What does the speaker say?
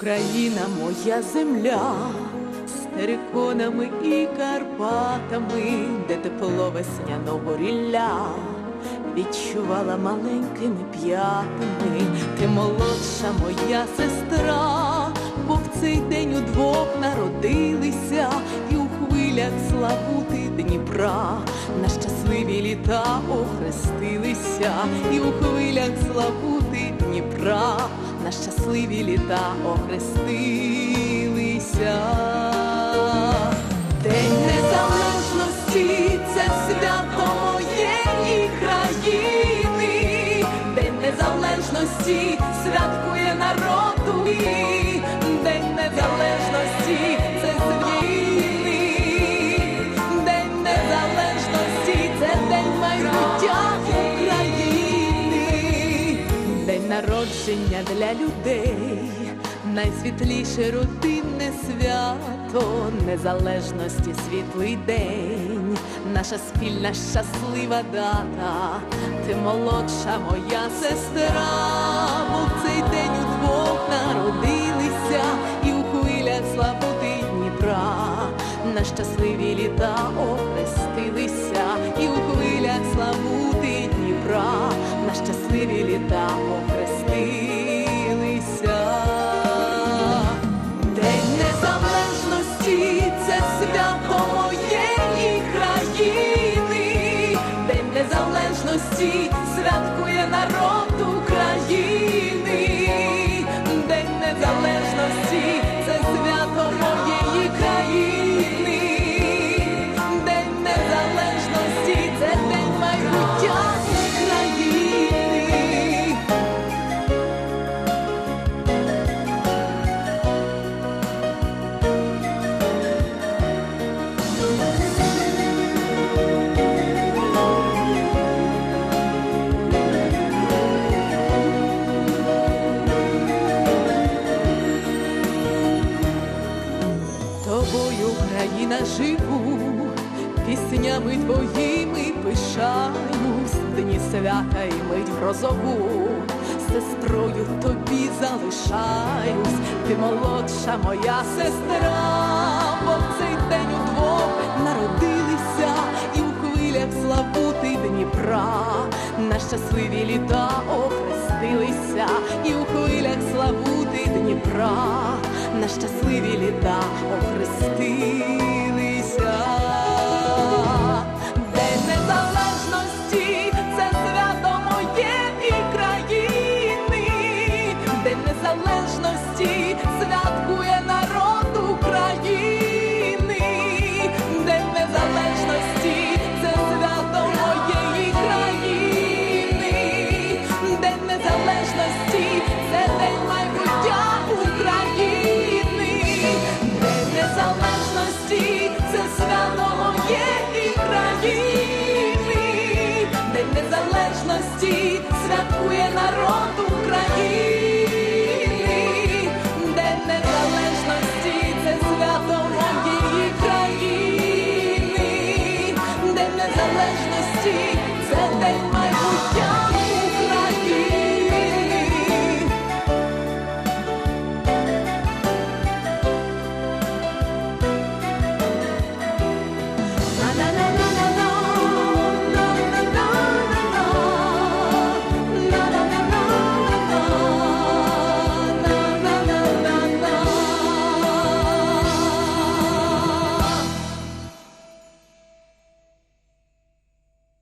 Україна моя земля, териконами і Карпатами, де тепло весняного рілля, відчувала маленькими п'ятами, ти молодша моя сестра, бо в цей день удвох народилися і у хвилях славути Дніпра, на щасливі літа охрестилися, і у хвилях славути Дніпра, на щасливі літа охрестилися. Незалежності святкує народ твій, День незалежності це звільни, День незалежності це день майбуття України, день народження для людей, найсвітліше родинне свято незалежності світлий день, наша спільна щаслива дата, ти молодша моя сестра, бо в цей день удвох народилися і у хвилях славути Дніпра, на щасливі літа охрестилися, і у хвилях славути Дніпра, на щасливі літа охрестилися. Тобою, Україна, живу, піснями твоїми пишаюсь, дні свята і мить грозову, сестрою тобі залишаюсь, ти молодша моя сестра, бо в цей день удвох народилися. І у хвилях славути Дніпра, на щасливі літа охрестилися, і у хвилях славути Дніпра, на щасливі літа охрестилися. святкує народу.